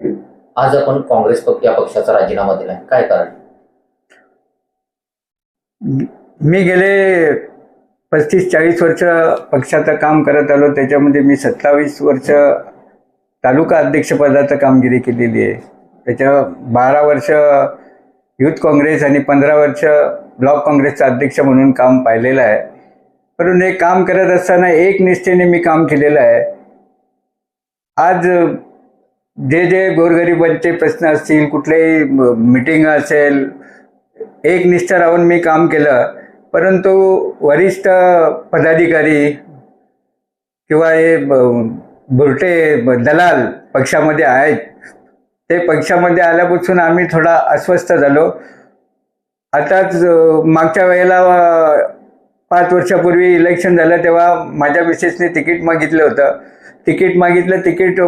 आज आपण काँग्रेस पक्ष या पक्षाचा राजीनामा दिलाय. काय कारण? मी गेले पस्तीस चाळीस वर्ष पक्षाचं काम करत आलो. त्याच्यामध्ये मी सत्तावीस वर्ष तालुका अध्यक्षपदाचं कामगिरी केलेली आहे. त्याच्या बारा वर्ष युथ काँग्रेस आणि पंधरा वर्ष ब्लॉक काँग्रेसचा अध्यक्ष म्हणून काम पाहिलेलं आहे. परंतु हे काम करत असताना एक निष्ठेने मी काम केलेलं आहे. आज जे जे गोरगरिबांचे प्रश्न असतील कुठलेही मिटिंग असेल एक निष्ठ राहून मी काम केलं परंतु वरिष्ठ पदाधिकारी किंवा हे बुरटे दलाल पक्षामध्ये आहेत ते पक्षामध्ये आल्यापासून आम्ही थोडा अस्वस्थ झालो. आताच मागच्या वेळेला पाच वर्षापूर्वी इलेक्शन झालं तेव्हा माझ्या मिसेसने तिकीट मागितलं होतं. तिकीट मागितलं तिकीट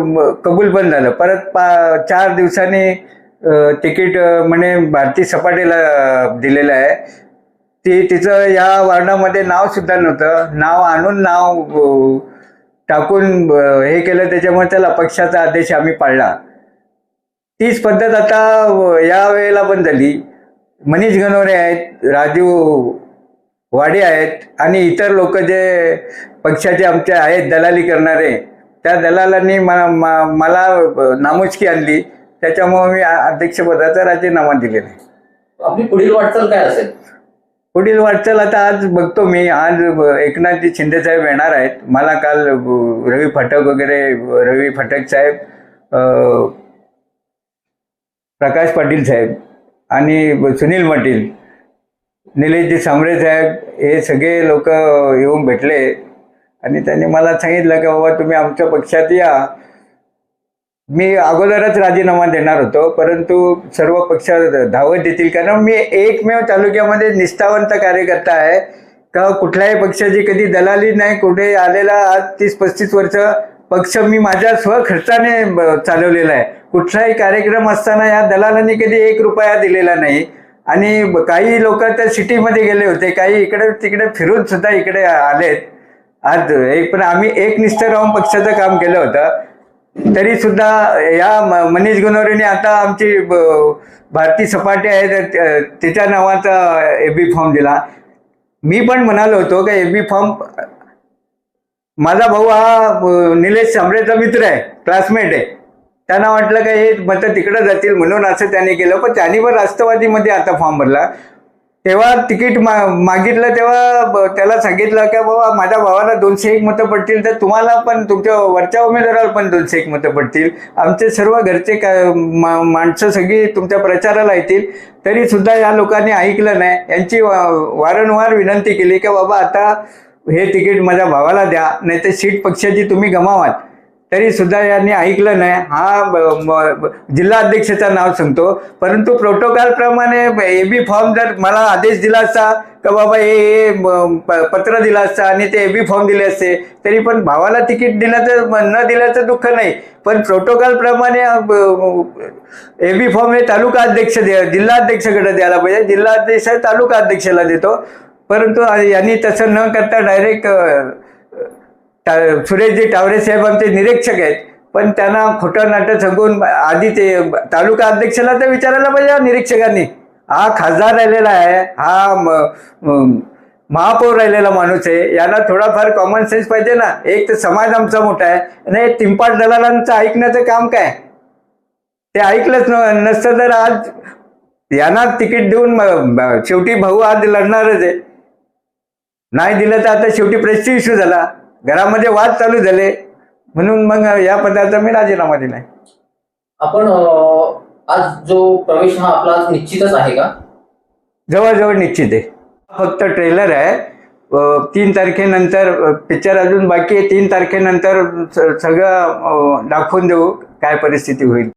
कबूल पण झालं. परत पा चार दिवसांनी तिकीट म्हणे भारती सपाटेला दिलेलं आहे. ती तिचं या वार्डामध्ये नाव सुद्धा नव्हतं. नाव आणून नाव टाकून हे केलं. त्याच्यामुळे त्याला पक्षाचा आदेश आम्ही पाळला. तीच पद्धत आता या वेळेला पण झाली. मनीष गणोरे आहेत राजीव वाडे आहेत आणि इतर लोक जे पक्षाचे आमचे आहेत दलाली करणारे त्या दलालांनी मला मला अ, नामुष्की आणली. त्याच्यामुळे मी अध्यक्षपदाचा राजीनामा दिलेला आहे. आपली पुढील वाटचाल काय असेल? पुढील वाटचाल आता आज बघतो मी. आज एकनाथजी शिंदे साहेब येणार आहेत. मला काल रवी फटक वगैरे रवी फटक साहेब प्रकाश पाटील साहेब आणि सुनील पाटील निलेशजी सांबरे साहेब हे सगळे लोक येऊन भेटले. आणि त्यांनी मला सांगितलं की बाबा तुम्ही आमच्या पक्षात या. मी अगोदरच राजीनामा देणार होतो परंतु सर्व पक्ष धावत देतील कारण मी एकमेव तालुक्यामध्ये निष्ठावंत कार्यकर्ता आहे. का कुठल्याही पक्षाची कधी दलाली नाही कुठे आलेला आज तीस पस्तीस वर्ष पक्ष मी माझ्या स्वखर्चाने चालवलेला आहे. कुठलाही कार्यक्रम असताना या दलालांनी कधी एक रुपया दिलेला नाही. आणि काही लोक त्या सिटीमध्ये गेले होते काही इकडे तिकडे फिरून सुद्धा इकडे आलेत. आज एक पण आम्ही एकनिष्ठ राहून पक्षाचं काम केलं होतं. तरी सुद्धा या म- मनीष गुनवरेने आता आमची ब- सपाटी आहे तर तिच्या नावाचा एबी फॉर्म दिला. मी पण म्हणालो होतो का एबी फॉर्म माझा भाऊ हा निलेश सांबरेचा मित्र आहे क्लासमेट आहे. त्यांना वाटलं का हे मतं तिकडं जातील म्हणून असं त्याने केलं. पण त्यांनी पण राष्ट्रवादीमध्ये आता फॉर्म भरला. तेव्हा तिकीट मा मागितलं तेव्हा ब- त्याला सांगितलं का बाबा माझ्या भावाला दोनशे एक मतं पडतील तर तुम्हाला पण तुमच्या वरच्या उमेदवाराला पण दोनशे एक मतं पडतील. आमचे सर्व घरचे का मा- माणसं सगळी तुमच्या प्रचाराला येतील. तरी सुद्धा या लोकांनी ऐकलं नाही. यांची वा- वारंवार विनंती केली की बाबा आता हे तिकीट माझ्या भावाला द्या नाही तर सीट पक्षाची तुम्ही गमावात. तरी सुद्धा यांनी ऐकलं नाही. हा म- जिल्हा अध्यक्षाचं नाव सांगतो. परंतु प्रोटोकॉल प्रमाणे ए बी फॉर्म जर मला आदेश दिला असता का बाबा हे हे प- पत्र दिलं असतं आणि ते ए बी फॉर्म दिले असते तरी पण भावाला तिकीट दिल्याचं न दिल्याचं दुःख नाही. पण प्रोटोकॉल प्रमाणे ए बी फॉर्म हे तालुका अध्यक्ष दे जिल्हाध्यक्षाकडे द्यायला पाहिजे. जिल्हा अध्यक्ष तालुका अध्यक्षाला देतो. परंतु यांनी तसं न करता डायरेक्ट सुरेशजी टावरे साहेब आमचे निरीक्षक आहेत. पण त्यांना खोटं नाटक सांगून आधी ते तालुका अध्यक्षाला तर विचारायला पाहिजे निरीक्षकांनी. हा खासदार राहिलेला आहे हा म- महापौर राहिलेला माणूस आहे. याला थोडाफार कॉमन सेन्स पाहिजे ना. एक तर समाज आमचा मोठा आहे आणि तिंपाट दलालांचं ऐकण्याचं काम काय? ते ऐकलंच न नसतं तर आज यांना तिकीट देऊन शेवटी भाऊ आज लढणारच आहे. नाही दिलं तर आता शेवटी प्रेस्टी इश्यू झाला. घरामध्ये वाद चालू झाले. म्हणून मग या पदाचा मी राजीनामा दिलाय. आपण आज जो प्रवेश हा आपला निश्चितच आहे का? जवळजवळ निश्चित आहे. फक्त ट्रेलर आहे. तीन तारखेनंतर पिक्चर अजून बाकी आहे. तीन तारखेनंतर सगळं दाखवून देऊ. काय परिस्थिती होईल.